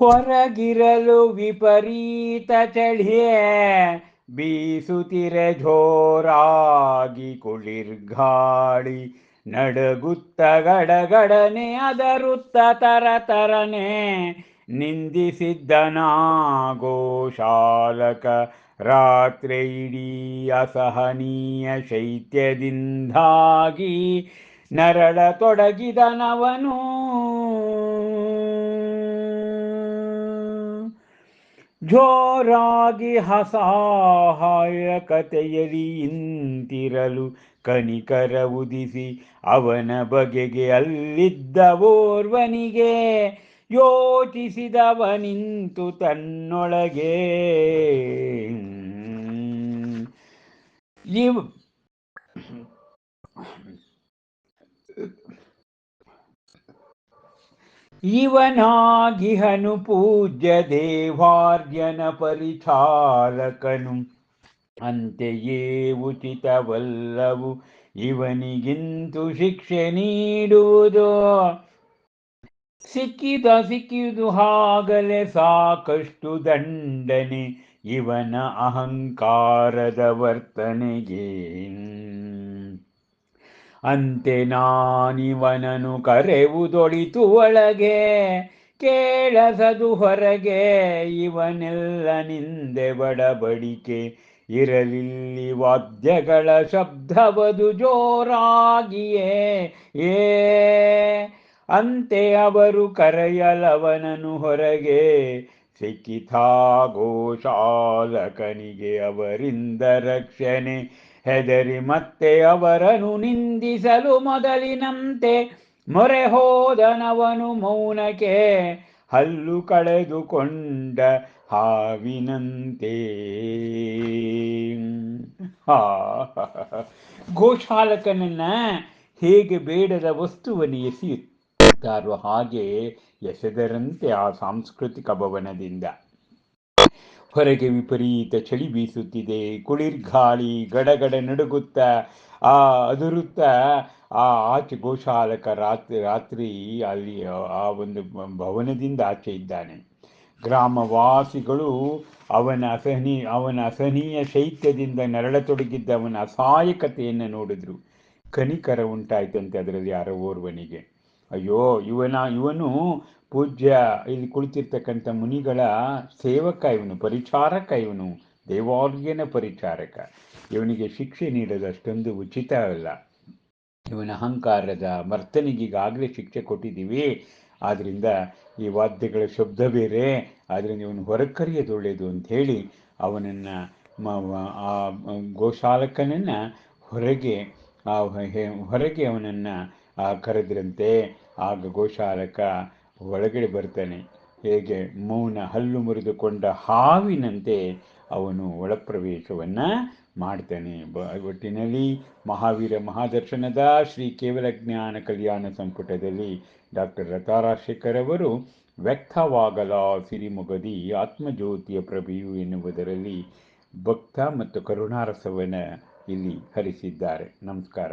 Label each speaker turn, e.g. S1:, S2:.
S1: ಹೊರಗಿರಲು ವಿಪರೀತ ಚಳಿಯೇ. ಬೀಸುತಿರೆ ಜೋರಾಗಿ ಕುಳಿರ್ಗಾಳಿ. ನಡಗುತ್ತ ಗಡಗಡನೆ, ಅದರುತ್ತ ತರ ತರನೆ. ನಿಂದಿಸಿದ್ದನಾಗೋ ರಾತ್ರಿ ಇಡೀ ಅಸಹನೀಯ ಶೈತ್ಯದಿಂದಾಗಿ ನರಳ ತೊಡಗಿದನವನು. ಜೋರಾಗಿ ಹಸಹಾಯಕತೆಯಲಿ ಇಂತಿರಲು ಕನಿಕರ ಉದಿಸಿ ಅವನ ಬಗೆಗೆ ಅಲ್ಲಿದ್ದ ಓರ್ವನಿಗೆ ಯೋಚಿಸಿದವನಿಂತು ತನ್ನೊಳಗೆ. ಇವನಾಗಿಹನು ಪೂಜ್ಯ ದೇವಾರ್ಯನ ಪರಿಚಾಲಕನು. ಅಂತೆಯೇ ಉಚಿತವಲ್ಲವು ಇವನಿಗಿಂತು ಶಿಕ್ಷೆ ನೀಡುವುದು. ಸಿಕ್ಕಿದ ಸಿಕ್ಕಿದು ಹಾಗಲೇ ಸಾಕಷ್ಟು ದಂಡನೆ ಇವನ ಅಹಂಕಾರದ ವರ್ತನೆಗೆ ಅಂತೆ ನಾನಿವನನು ಕರೆವುದೊಳಿತು ಒಳಗೆ, ಕೇಳಸದು ಹೊರಗೆ, ಇವನೆಲ್ಲ ನಿಂದೆ ಬಡಬಡಿಕೆ. ಇರಲಿಲ್ಲಿ ವಾದ್ಯಗಳ ಶಬ್ದವದು ಜೋರಾಗಿಯೇ, ಏ, ಅಂತೆ ಅವರು ಕರೆಯಲವನನು ಹೊರಗೆ ಸಿಕ್ಕಿತಾ ಗೋಶಾಲಕನಿಗೆ ಅವರಿಂದ ರಕ್ಷಣೆ. ಹೆದರಿ ಮತ್ತೆ ಅವರನ್ನು ನಿಂದಿಸಲು ಮೊದಲಿನಂತೆ ಮೊರೆ ಹೋದನವನು ಮೌನಕ್ಕೆ ಹಲ್ಲು ಕಳೆದುಕೊಂಡ ಹಾವಿನಂತೆ. ಹಾ. ಗೋಶಾಲಕನನ್ನ ಹೇಗೆ ಬೇಡದ ವಸ್ತುವನ್ನು ಎಸೆಯುತ್ತಾರೋ ಹಾಗೆ ಎಸೆದರಂತೆ ಆ ಸಾಂಸ್ಕೃತಿಕ ಭವನದಿಂದ. ಹೊರಗೆ ವಿಪರೀತ ಚಳಿ ಬೀಸುತ್ತಿದೆ ಕುಳಿರ್ಗಾಳಿ ಗಡಗಡ ನಡುಗುತ್ತ, ಆ ಅದುರುತ್ತ, ಆ ಆಚೆ ಗೋಶಾಲಕ ರಾತ್ರಿ ರಾತ್ರಿ ಅಲ್ಲಿ ಆ ಒಂದು ಭವನದಿಂದ ಆಚೆ ಇದ್ದಾನೆ. ಗ್ರಾಮವಾಸಿಗಳು ಅವನ ಅಸಹನಿ, ಅವನ ಅಸಹನೀಯ ಶೈತ್ಯದಿಂದ ನರಳತೊಡಗಿದ್ದ ಅವನ ಅಸಹಾಯಕತೆಯನ್ನು ನೋಡಿದ್ರು. ಕನಿಕರ ಉಂಟಾಯ್ತಂತೆ ಅದರಲ್ಲಿ ಯಾರೋ ಓರ್ವನಿಗೆ. ಅಯ್ಯೋ, ಇವನ, ಇವನು ಪೂಜ್ಯ, ಇಲ್ಲಿ ಕುಳಿತಿರ್ತಕ್ಕಂಥ ಮುನಿಗಳ ಸೇವಕ ಇವನು, ಪರಿಚಾರಕ ಇವನು ದೇವಾರ್ಯನ ಪರಿಚಾರಕ. ಇವನಿಗೆ ಶಿಕ್ಷೆ ನೀಡೋದು ಅಷ್ಟೊಂದು ಉಚಿತ ಅಲ್ಲ. ಇವನ ಅಹಂಕಾರದ ಮರ್ತನಿಗೀಗಾಗಲೇ ಶಿಕ್ಷೆ ಕೊಟ್ಟಿದ್ದೀವಿ. ಆದ್ದರಿಂದ ಈ ವಾದ್ಯಗಳ ಶಬ್ದ ಬೇರೆ ಆದ್ದರಿಂದ ಇವನು ಹೊರಗೆ ಕರೆಯೋದು ಒಳ್ಳೆಯದು ಅಂಥೇಳಿ ಅವನನ್ನು ಆ ಗೋಶಾಲಕನನ್ನು ಹೊರಗೆ ಹೊರಗೆ ಅವನನ್ನು ಕರೆದ್ರಂತೆ ಆಗ ಗೋಶಾಲಕ ಒಳಗಡೆ ಬರ್ತಾನೆ ಹೇಗೆ? ಮೌನ ಹಲ್ಲು ಮುರಿದುಕೊಂಡ ಹಾವಿನಂತೆ ಅವನು ಒಳಪ್ರವೇಶವನ್ನು ಮಾಡ್ತಾನೆ. ಬ, ಒಟ್ಟಿನಲ್ಲಿ ಮಹಾವೀರ ಮಹಾದರ್ಶನದ ಶ್ರೀ ಕೇವಲ ಜ್ಞಾನ ಕಲ್ಯಾಣ ಸಂಪುಟದಲ್ಲಿ ಡಾಕ್ಟರ್ ರತಾರಾಶೇಖರ್ ಅವರು ವ್ಯಕ್ತವಾಗಲ ಸಿರಿಮೊಗದಿ ಆತ್ಮಜ್ಯೋತಿಯ ಪ್ರಭೆಯು ಎನ್ನುವುದರಲ್ಲಿ ಭಕ್ತ ಮತ್ತು ಕರುಣಾರಸವನ್ನು ಇಲ್ಲಿ ಹರಿಸಿದ್ದಾರೆ. ನಮಸ್ಕಾರ.